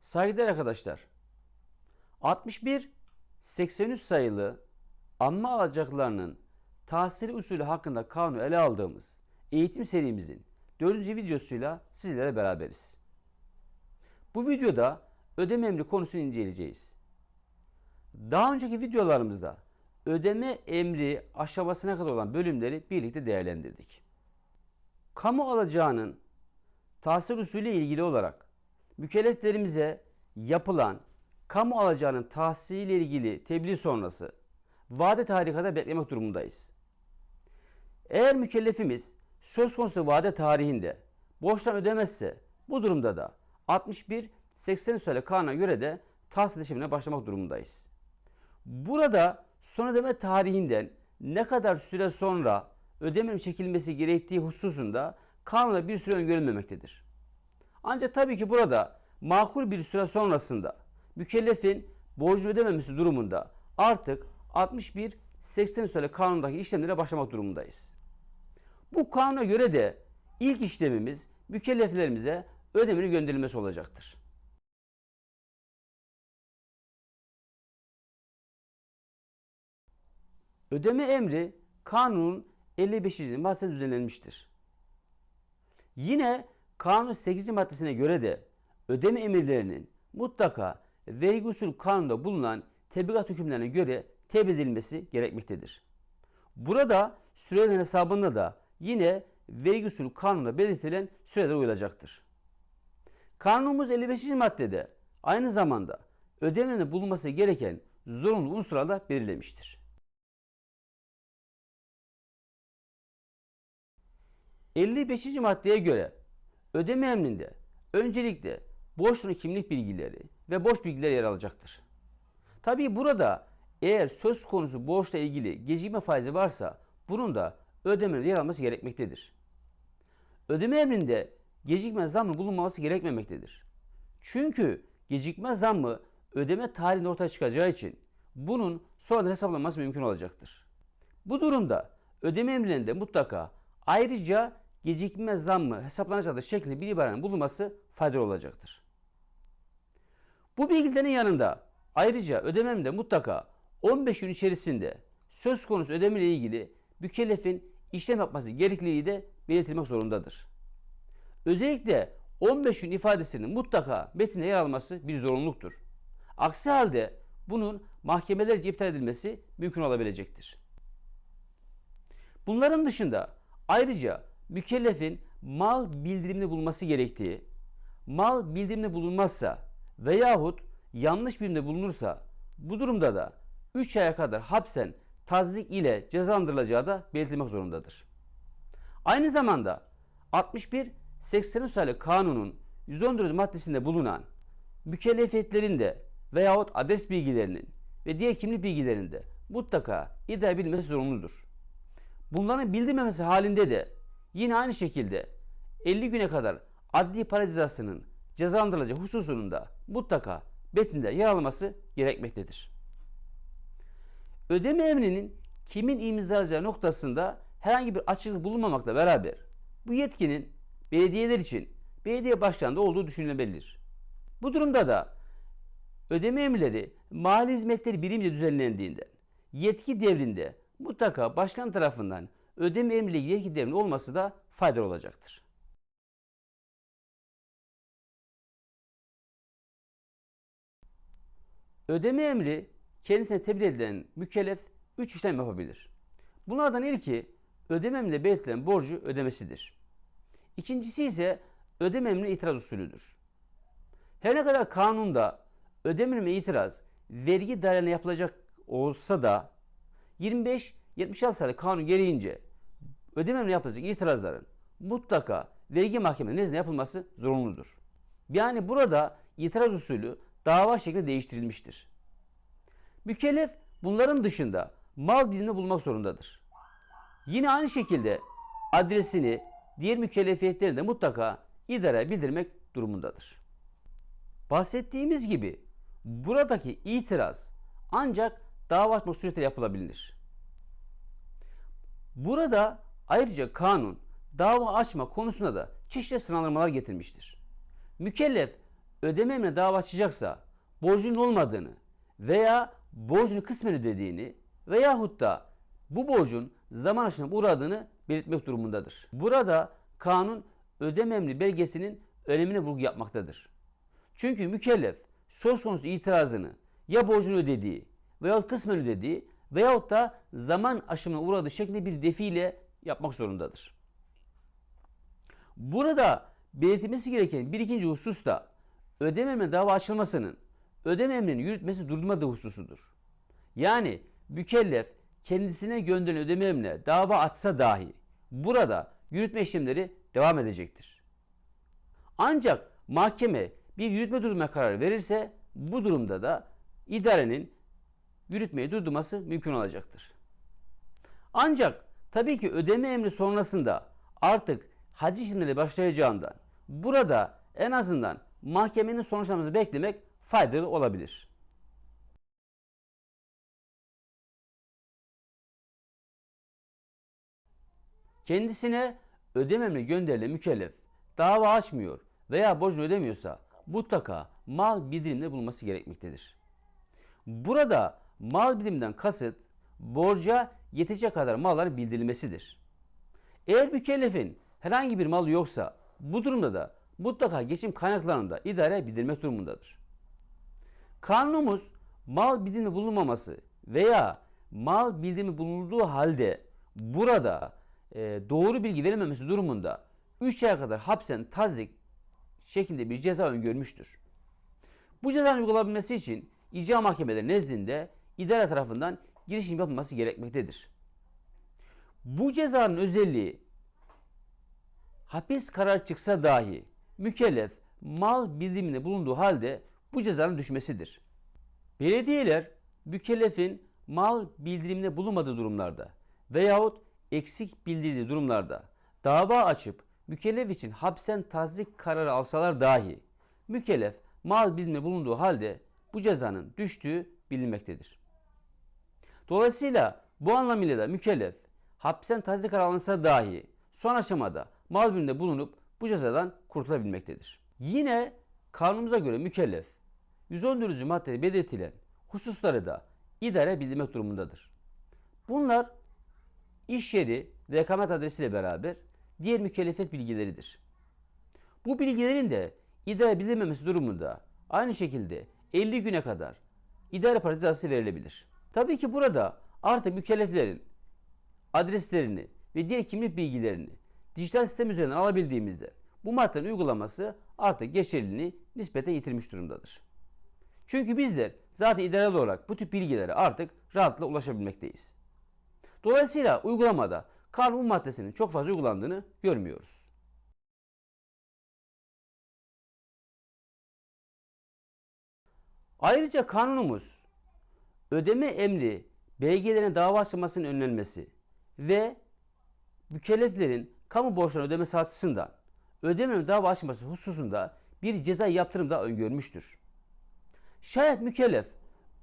Saygıdeğer arkadaşlar, 61 83 sayılı anma alacaklarının tahsili usulü hakkında kanunu ele aldığımız eğitim serimizin 4. videosuyla sizlerle beraberiz. Bu videoda ödeme emri konusunu inceleyeceğiz. Daha önceki videolarımızda ödeme emri aşamasına kadar olan bölümleri birlikte değerlendirdik. Kamu alacağının tahsil usulü ile ilgili olarak mükelleflerimize yapılan kamu alacağının tahsili ile ilgili tebliğ sonrası vade tarihi kadar beklemek durumundayız. Eğer mükellefimiz söz konusu vade tarihinde borçtan ödemezse bu durumda da 61 80 sayılı kanuna göre de tahsil işlemine başlamak durumundayız. Burada son ödeme tarihinden ne kadar süre sonra ödemenin çekilmesi gerektiği hususunda kanunda bir süre öngörülmemektedir. Ancak tabii ki burada makul bir süre sonrasında mükellefin borcunu ödememesi durumunda artık 61 80 sayılı kanundaki işlemlere başlamak durumundayız. Bu kanuna göre de ilk işlemimiz mükelleflerimize ödemenin gönderilmesi olacaktır. Ödeme emri kanunun 55. maddesinde düzenlenmiştir. Yine kanun 8. maddesine göre de ödeme emirlerinin mutlaka vergi usul kanunda bulunan tebligat hükümlerine göre tebliğ edilmesi gerekmektedir. Burada sürelerin hesabında da yine vergi usul kanunda belirtilen süreler uyulacaktır. Kanunumuz 55. maddede aynı zamanda ödemenin bulunması gereken zorunlu unsurlar da belirlemiştir. 55. maddeye göre ödeme emrinde öncelikle borçlunun kimlik bilgileri ve borç bilgileri yer alacaktır. Tabii burada eğer söz konusu borçla ilgili gecikme faizi varsa bunun da ödemenin yer alması gerekmektedir. Ödeme emrinde gecikme zammı bulunmaması gerekmemektedir. Çünkü gecikme zammı ödeme tarihinde ortaya çıkacağı için bunun sonradan hesaplanması mümkün olacaktır. Bu durumda ödeme emrinde mutlaka ayrıca gecikme zammı hesaplanacaktır şeklinde bir ibarenin bulunması faydalı olacaktır. Bu bilgilerin yanında ayrıca ödememde mutlaka 15 gün içerisinde söz konusu ödeme ile ilgili mükellefin işlem yapması gerekliliği de belirtilmek zorundadır. Özellikle 15 gün ifadesinin mutlaka metinde yer alması bir zorunluluktur. Aksi halde bunun mahkemelerce iptal edilmesi mümkün olabilecektir. Bunların dışında ayrıca mükellefin mal bildirimini bulması gerektiği, mal bildiriminde bulunmazsa veyahut yanlış birimde bulunursa bu durumda da 3 aya kadar hapsen tazik ile cezalandırılacağı da belirtilmek zorundadır. Aynı zamanda 61 83 sayılı kanunun 114 maddesinde bulunan mükellefiyetlerin de veyahut adres bilgilerinin ve diğer kimlik bilgilerinde mutlaka iddia edilmesi zorunludur. Bunların bildirmemesi halinde de yine aynı şekilde 50 güne kadar adli para cezasının cezalandırılacağı hususunun da mutlaka metninde yer alması gerekmektedir. Ödeme emrinin kimin imzalayacağı noktasında herhangi bir açıklık bulunmamakla beraber bu yetkinin belediyeler için belediye başkanında olduğu düşünülebilir. Bu durumda da ödeme emirleri mali hizmetleri birimce düzenlendiğinden yetki devrinde mutlaka başkan tarafından ödeme emriyle ilgili yetki olması da faydalı olacaktır. Ödeme emri kendisine tebliğ edilen mükellef 3 işlem yapabilir. Bunlardan ilki ödeme emriyle belirtilen borcu ödemesidir. İkincisi ise ödeme emrine itiraz usulüdür. Her ne kadar kanunda ödeme emrine itiraz vergi dairelerine yapılacak olsa da 25-76 sayılı kanun gereğince ödeme emrine yapılacak itirazların mutlaka vergi mahkemesi nezdinde yapılması zorunludur. Yani burada itiraz usulü dava şekli değiştirilmiştir. Mükellef bunların dışında mal birimini bulmak zorundadır. Yine aynı şekilde adresini, diğer mükellefiyetlerini de mutlaka idareye bildirmek durumundadır. Bahsettiğimiz gibi buradaki itiraz ancak dava açma suretiyle yapılabilir. Burada ayrıca kanun dava açma konusunda da çeşitli sınırlamalar getirmiştir. Mükellef ödeme emrine dava açacaksa borcunun olmadığını veya borcunu kısmen ödediğini veyahut da bu borcun zaman aşımına uğradığını belirtmek durumundadır. Burada kanun ödeme emri belgesinin önemine vurgu yapmaktadır. Çünkü mükellef söz konusu itirazını ya borcunu ödediği veyahut kısmen ödediği veyahut da zaman aşımına uğradığı şeklinde bir defiyle yapmak zorundadır. Burada belirtilmesi gereken bir ikinci husus da ödeme emrine dava açılmasının ödeme emrini yürütmesi durdurmadığı hususudur. Yani mükellef kendisine gönderilen ödeme emrine dava açsa dahi burada yürütme işlemleri devam edecektir. Ancak mahkeme bir yürütme duruma karar verirse bu durumda da idarenin yürütmeyi durdurması mümkün olacaktır. Ancak tabii ki ödeme emri sonrasında artık hac işlemleri başlayacağından burada en azından mahkemenin sonuçlamasını beklemek faydalı olabilir. Kendisine ödeme emri gönderilen mükellef dava açmıyor veya borcunu ödemiyorsa mutlaka mal bildiriminde bulunması gerekmektedir. Burada mal bildiriminden kasıt borca yetecek kadar malların bildirilmesidir. Eğer mükellefin herhangi bir malı yoksa bu durumda da mutlaka geçim kaynaklarını da idare bildirmek durumundadır. Kanunumuz mal bildirimi bulunmaması veya mal bildirimi bulunduğu halde burada e, doğru bilgi verilmemesi durumunda 3 aya kadar hapsen tazik şeklinde bir ceza öngörmüştür. Bu cezanın uygulanabilmesi için icra mahkemeleri nezdinde idare tarafından girişim yapılması gerekmektedir. Bu cezanın özelliği hapis kararı çıksa dahi mükellef mal bildiriminde bulunduğu halde bu cezanın düşmesidir. Belediyeler mükellefin mal bildiriminde bulunmadığı durumlarda veyahut eksik bildirdiği durumlarda dava açıp mükellef için hapsen tazik kararı alsalar dahi mükellef mal bildiriminde bulunduğu halde bu cezanın düştüğü bilinmektedir. Dolayısıyla bu anlamıyla da mükellef hapsen tazik kararı alınsa dahi son aşamada bildiriminde bulunup bu cezadan kurtulabilmektedir. Yine kanunumuza göre mükellef 114. maddede belirtilen hususları da idare bildirmek durumundadır. Bunlar iş yeri ve ikamet adresiyle beraber diğer mükellefiyet bilgileridir. Bu bilgilerin de idare bildirmemesi durumunda aynı şekilde 50 güne kadar idare para cezası verilebilir. Tabii ki burada artık mükelleflerin adreslerini ve diğer kimlik bilgilerini dijital sistem üzerinden alabildiğimizde bu maddenin uygulaması artık geçerliliğini nispeten yitirmiş durumdadır. Çünkü bizler zaten idareli olarak bu tip bilgilere artık rahatlıkla ulaşabilmekteyiz. Dolayısıyla uygulamada kanun maddesinin çok fazla uygulandığını görmüyoruz. Ayrıca kanunumuz ödeme emri belgelerine dava açılmasının önlenmesi ve mükelleflerin kamu borçlarını ödemesi açısından ödeme dava açılması hususunda bir ceza yaptırım da öngörmüştür. Şayet mükellef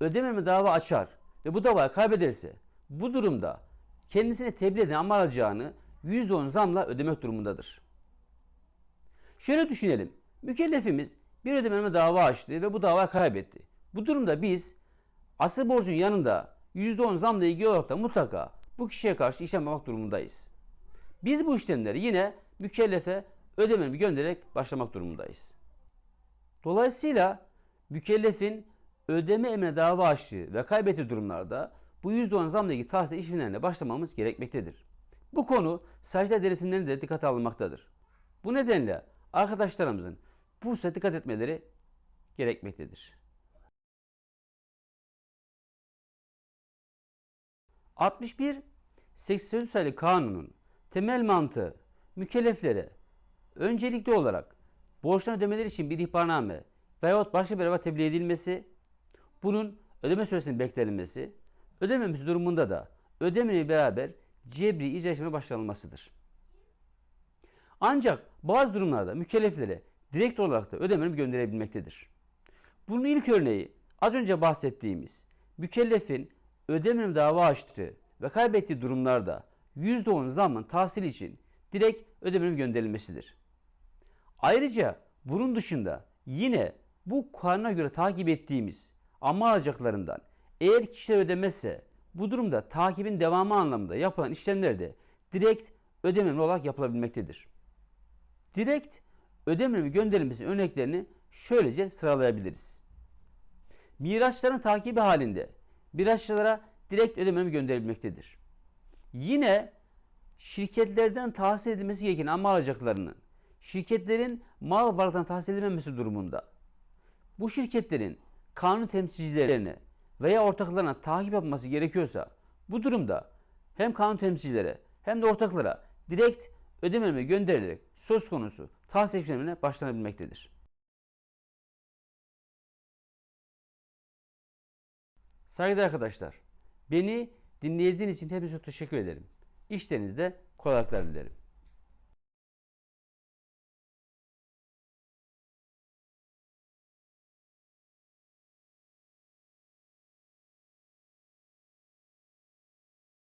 ödeme dava açar ve bu davayı kaybederse bu durumda kendisine tebliğ eden ama alacağını %10 zamla ödemek durumundadır. Şöyle düşünelim. Mükellefimiz bir ödememe dava açtı ve bu davayı kaybetti. Bu durumda biz asıl borcun yanında %10 zamla ilgili olarak da mutlaka bu kişiye karşı işlem yapmak durumundayız. Biz bu işlemleri yine mükellefe ödememi göndererek başlamak durumundayız. Dolayısıyla mükellefin ödeme emrine dava açtığı ve kaybettiği durumlarda bu %10 zamla ilgili tahsil işlemlerine başlamamız gerekmektedir. Bu konu sajda denetimlerinde de dikkate alınmaktadır. Bu nedenle arkadaşlarımızın bu dikkat etmeleri gerekmektedir. 61 83 sayılı kanunun temel mantığı mükelleflere öncelikli olarak borçtan ödemeleri için bir ihbarname veyahut başka bir eva tebliğ edilmesi, bunun ödeme süresinin beklenilmesi, ödememesi durumunda da ödemeyle beraber cebri icra işlemi başlanılmasıdır. Ancak bazı durumlarda mükelleflere direkt olarak da ödemeni gönderebilmektedir. Bunun ilk örneği az önce bahsettiğimiz mükellefin ödemem dava açtığı ve kaybettiği durumlarda %10 zammın tahsil için direkt ödemenin gönderilmesidir. Ayrıca bunun dışında yine bu kanuna göre takip ettiğimiz ama alacaklarından eğer kişiler ödemezse bu durumda takibin devamı anlamında yapılan işlemler de direkt ödemeli olarak yapılabilmektedir. Direkt ödemeli gönderilmesi örneklerini şöylece sıralayabiliriz. Miraçların takibi halinde miraççılara direkt ödememi gönderilmektedir. Yine şirketlerden tahsil edilmesi gereken ama alacaklarının şirketlerin mal varlıktan tahsil edilmemesi durumunda bu şirketlerin kanun temsilcilerine veya ortaklarına takip yapması gerekiyorsa bu durumda hem kanun temsilcilere hem de ortaklara direkt ödememe gönderilerek söz konusu tahsil işlemine başlanabilmektedir. Saygıdeğer arkadaşlar, beni dinlediğiniz için hepinize teşekkür ederim. İşlerinizde kolaylıklar dilerim.